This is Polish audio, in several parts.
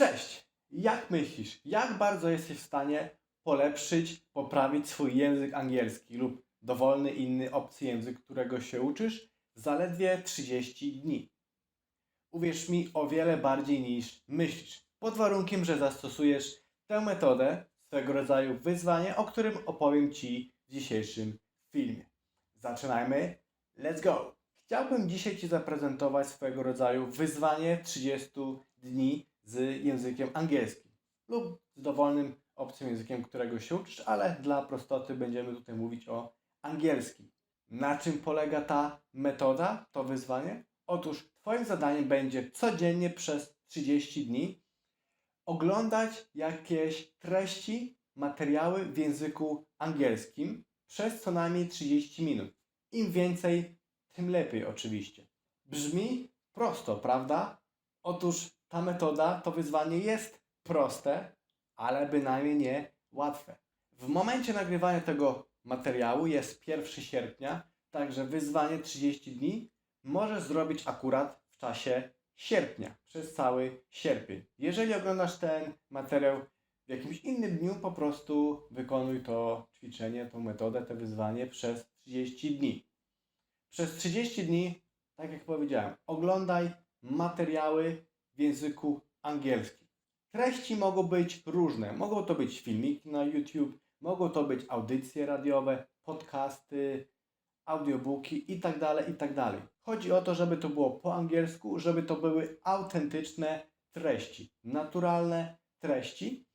Cześć! Jak myślisz, jak bardzo jesteś w stanie polepszyć, poprawić swój język angielski lub dowolny inny obcy język, którego się uczysz zaledwie 30 dni? Uwierz mi, o wiele bardziej niż myślisz. Pod warunkiem, że zastosujesz tę metodę, swego rodzaju wyzwanie, o którym opowiem Ci w dzisiejszym filmie. Zaczynajmy. Let's go! Chciałbym dzisiaj Ci zaprezentować swego rodzaju wyzwanie 30 dni z językiem angielskim lub z dowolnym obcym językiem, którego się uczysz, ale dla prostoty będziemy tutaj mówić o angielskim. Na czym polega ta metoda, to wyzwanie? Otóż Twoim zadaniem będzie codziennie przez 30 dni oglądać jakieś treści, materiały w języku angielskim przez co najmniej 30 minut. Im więcej, tym lepiej oczywiście. Brzmi prosto, prawda? Otóż ta metoda, to wyzwanie jest proste, ale bynajmniej nie łatwe. W momencie nagrywania tego materiału jest 1 sierpnia, także wyzwanie 30 dni możesz zrobić akurat w czasie sierpnia, przez cały sierpień. Jeżeli oglądasz ten materiał w jakimś innym dniu, po prostu wykonuj to ćwiczenie, tą metodę, to wyzwanie przez 30 dni. Przez 30 dni, tak jak powiedziałem, oglądaj materiały języku angielskim. Treści mogą być różne. Mogą to być filmiki na YouTube, mogą to być audycje radiowe, podcasty, audiobooki itd., itd. Chodzi o to, żeby to było po angielsku, żeby to były autentyczne treści, naturalne treści,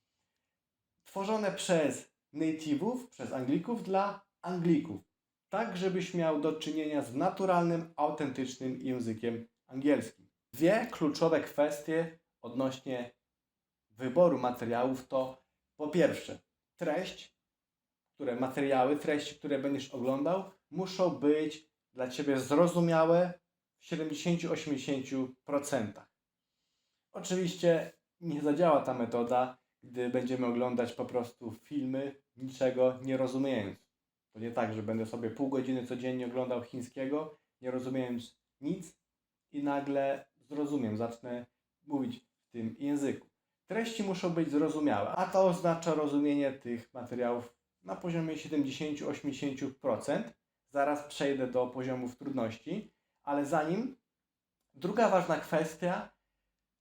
tworzone przez native'ów, przez Anglików dla Anglików. Tak, żebyś miał do czynienia z naturalnym, autentycznym językiem angielskim. Dwie kluczowe kwestie odnośnie wyboru materiałów to po pierwsze treść, które materiały, treści, które będziesz oglądał, muszą być dla Ciebie zrozumiałe w 70-80%. Oczywiście nie zadziała ta metoda, gdy będziemy oglądać po prostu filmy, niczego nie rozumiejąc. To nie tak, że będę sobie pół godziny codziennie oglądał chińskiego, nie rozumiejąc nic i nagle zrozumiem, zacznę mówić w tym języku. Treści muszą być zrozumiałe, a to oznacza rozumienie tych materiałów na poziomie 70-80%. Zaraz przejdę do poziomów trudności, ale zanim druga ważna kwestia,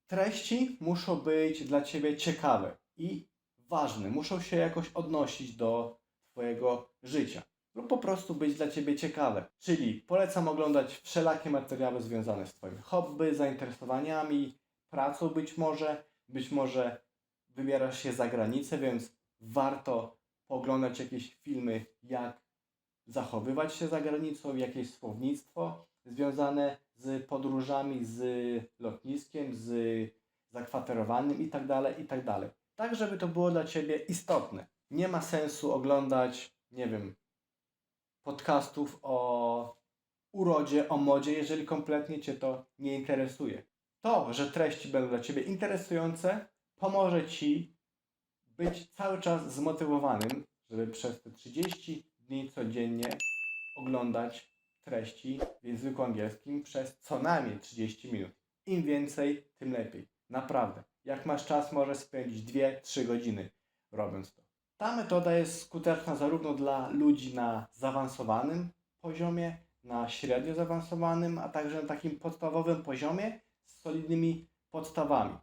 treści muszą być dla Ciebie ciekawe i ważne, muszą się jakoś odnosić do Twojego życia lub po prostu być dla Ciebie ciekawe. Czyli polecam oglądać wszelakie materiały związane z Twoim hobby, zainteresowaniami, pracą być może, być może wybierasz się za granicę, więc warto oglądać jakieś filmy, jak zachowywać się za granicą, jakieś słownictwo związane z podróżami, z lotniskiem, z zakwaterowanym itd., itd. Tak, żeby to było dla Ciebie istotne. Nie ma sensu oglądać, nie wiem, podcastów o urodzie, o modzie, jeżeli kompletnie Cię to nie interesuje. To, że treści będą dla Ciebie interesujące, pomoże Ci być cały czas zmotywowanym, żeby przez te 30 dni codziennie oglądać treści w języku angielskim przez co najmniej 30 minut. Im więcej, tym lepiej. Naprawdę. Jak masz czas, możesz spędzić 2-3 godziny robiąc to. Ta metoda jest skuteczna zarówno dla ludzi na zaawansowanym poziomie, na średnio zaawansowanym, a także na takim podstawowym poziomie z solidnymi podstawami.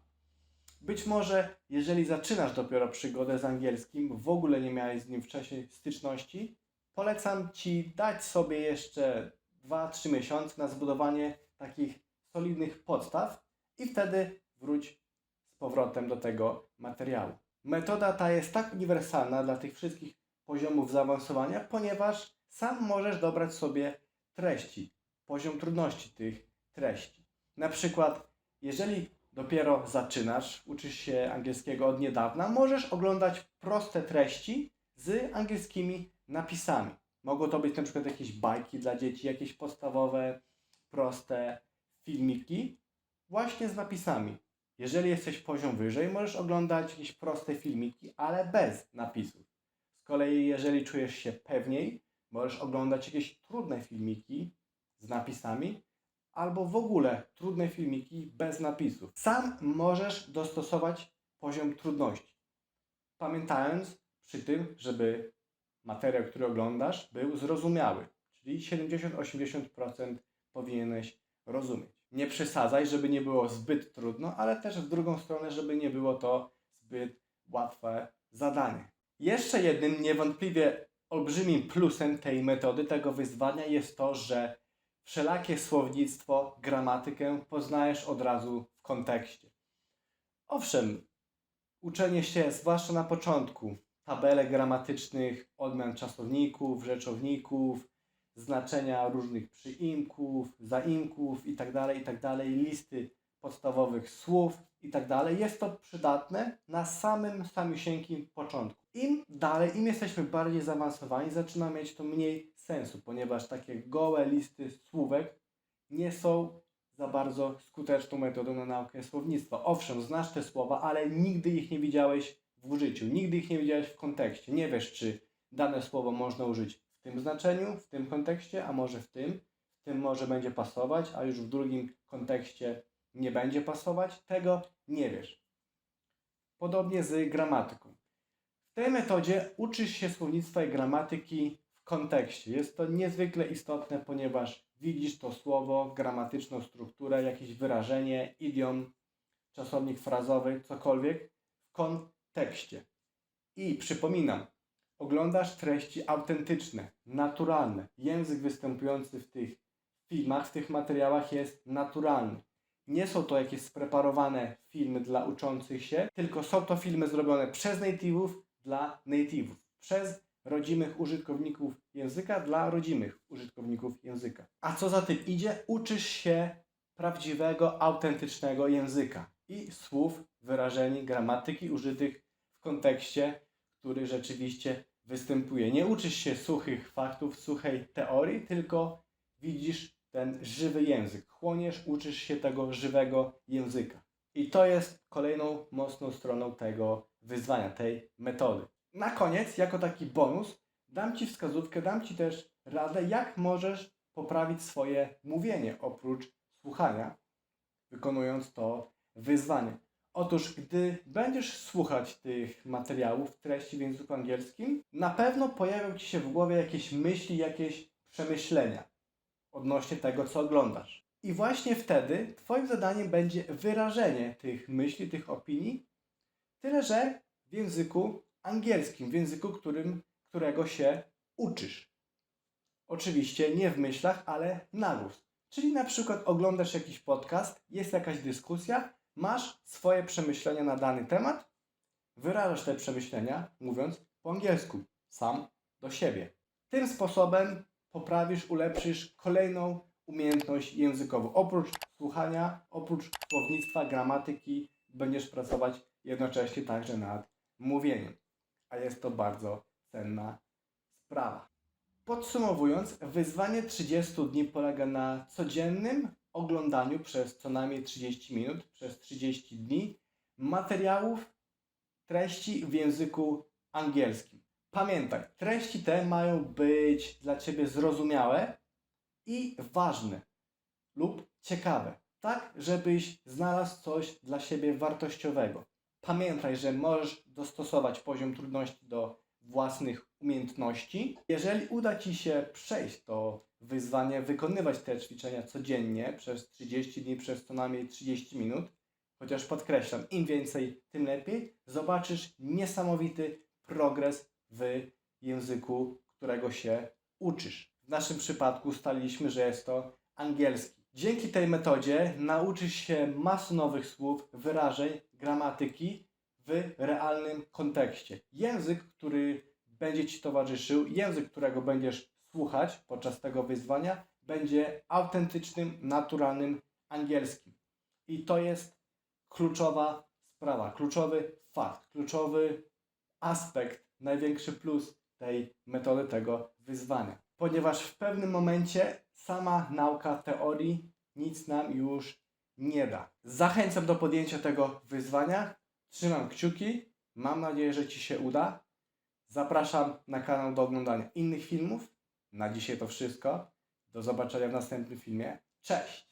Być może, jeżeli zaczynasz dopiero przygodę z angielskim, w ogóle nie miałeś z nim wcześniej styczności, polecam Ci dać sobie jeszcze 2-3 miesiące na zbudowanie takich solidnych podstaw i wtedy wróć z powrotem do tego materiału. Metoda ta jest tak uniwersalna dla tych wszystkich poziomów zaawansowania, ponieważ sam możesz dobrać sobie treści, poziom trudności tych treści. Na przykład, jeżeli dopiero zaczynasz, uczysz się angielskiego od niedawna, możesz oglądać proste treści z angielskimi napisami. Mogą to być na przykład jakieś bajki dla dzieci, jakieś podstawowe, proste filmiki, właśnie z napisami. Jeżeli jesteś poziom wyżej, możesz oglądać jakieś proste filmiki, ale bez napisów. Z kolei, jeżeli czujesz się pewniej, możesz oglądać jakieś trudne filmiki z napisami, albo w ogóle trudne filmiki bez napisów. Sam możesz dostosować poziom trudności, pamiętając przy tym, żeby materiał, który oglądasz, był zrozumiały, czyli 70-80% powinieneś rozumieć. Nie przesadzaj, żeby nie było zbyt trudno, ale też w drugą stronę, żeby nie było to zbyt łatwe zadanie. Jeszcze jednym niewątpliwie olbrzymim plusem tej metody, tego wyzwania jest to, że wszelakie słownictwo, gramatykę poznajesz od razu w kontekście. Owszem, uczenie się, zwłaszcza na początku, tabelek gramatycznych, odmian czasowników, rzeczowników, znaczenia różnych przyimków, zaimków itd., itd., listy podstawowych słów itd. Jest to przydatne na samym samiusieńkim początku. Im dalej, im jesteśmy bardziej zaawansowani, zaczyna mieć to mniej sensu, ponieważ takie gołe listy słówek nie są za bardzo skuteczną metodą na naukę słownictwa. Owszem, znasz te słowa, ale nigdy ich nie widziałeś w użyciu, nigdy ich nie widziałeś w kontekście. Nie wiesz, czy dane słowo można użyć w tym znaczeniu, w tym kontekście, a może w tym, w tym może będzie pasować, a już w drugim kontekście nie będzie pasować. Tego nie wiesz. Podobnie z gramatyką. W tej metodzie uczysz się słownictwa i gramatyki w kontekście. Jest to niezwykle istotne, ponieważ widzisz to słowo, gramatyczną strukturę, jakieś wyrażenie, idiom, czasownik frazowy, cokolwiek w kontekście. I przypominam, oglądasz treści autentyczne, naturalne. Język występujący w tych filmach, w tych materiałach jest naturalny. Nie są to jakieś spreparowane filmy dla uczących się, tylko są to filmy zrobione przez native'ów dla native'ów. Przez rodzimych użytkowników języka dla rodzimych użytkowników języka. A co za tym idzie? Uczysz się prawdziwego, autentycznego języka i słów, wyrażeń, gramatyki użytych w kontekście, który rzeczywiście występuje. Nie uczysz się suchych faktów, suchej teorii, tylko widzisz ten żywy język. Chłoniesz, uczysz się tego żywego języka. I to jest kolejną mocną stroną tego wyzwania, tej metody. Na koniec, jako taki bonus, dam Ci wskazówkę, dam Ci też radę, jak możesz poprawić swoje mówienie oprócz słuchania, wykonując to wyzwanie. Otóż, gdy będziesz słuchać tych materiałów, treści w języku angielskim, na pewno pojawią Ci się w głowie jakieś myśli, jakieś przemyślenia odnośnie tego, co oglądasz. I właśnie wtedy Twoim zadaniem będzie wyrażenie tych myśli, tych opinii, tyle że w języku angielskim, w języku, którym, którego się uczysz. Oczywiście nie w myślach, ale na głos. Czyli na przykład oglądasz jakiś podcast, jest jakaś dyskusja, masz swoje przemyślenia na dany temat, wyrażasz te przemyślenia, mówiąc po angielsku, sam do siebie. Tym sposobem poprawisz, ulepszysz kolejną umiejętność językową. Oprócz słuchania, oprócz słownictwa, gramatyki, będziesz pracować jednocześnie także nad mówieniem. A jest to bardzo cenna sprawa. Podsumowując, wyzwanie 30 dni polega na codziennym oglądaniu przez co najmniej 30 minut, przez 30 dni materiałów, treści w języku angielskim. Pamiętaj, treści te mają być dla Ciebie zrozumiałe i ważne lub ciekawe, tak żebyś znalazł coś dla siebie wartościowego. Pamiętaj, że możesz dostosować poziom trudności do własnych umiejętności. Jeżeli uda Ci się przejść to wyzwanie, wykonywać te ćwiczenia codziennie przez 30 dni, przez co najmniej 30 minut, chociaż podkreślam, im więcej, tym lepiej, zobaczysz niesamowity progres w języku, którego się uczysz. W naszym przypadku ustaliliśmy, że jest to angielski. Dzięki tej metodzie nauczysz się masy nowych słów, wyrażeń, gramatyki w realnym kontekście. Język, który będzie Ci towarzyszył, język, którego będziesz słuchać podczas tego wyzwania, będzie autentycznym, naturalnym angielskim. I to jest kluczowa sprawa, kluczowy fakt, kluczowy aspekt, największy plus tej metody, tego wyzwania. Ponieważ w pewnym momencie sama nauka teorii nic nam już nie da. Zachęcam do podjęcia tego wyzwania. Trzymam kciuki. Mam nadzieję, że Ci się uda. Zapraszam na kanał do oglądania innych filmów. Na dzisiaj to wszystko. Do zobaczenia w następnym filmie. Cześć!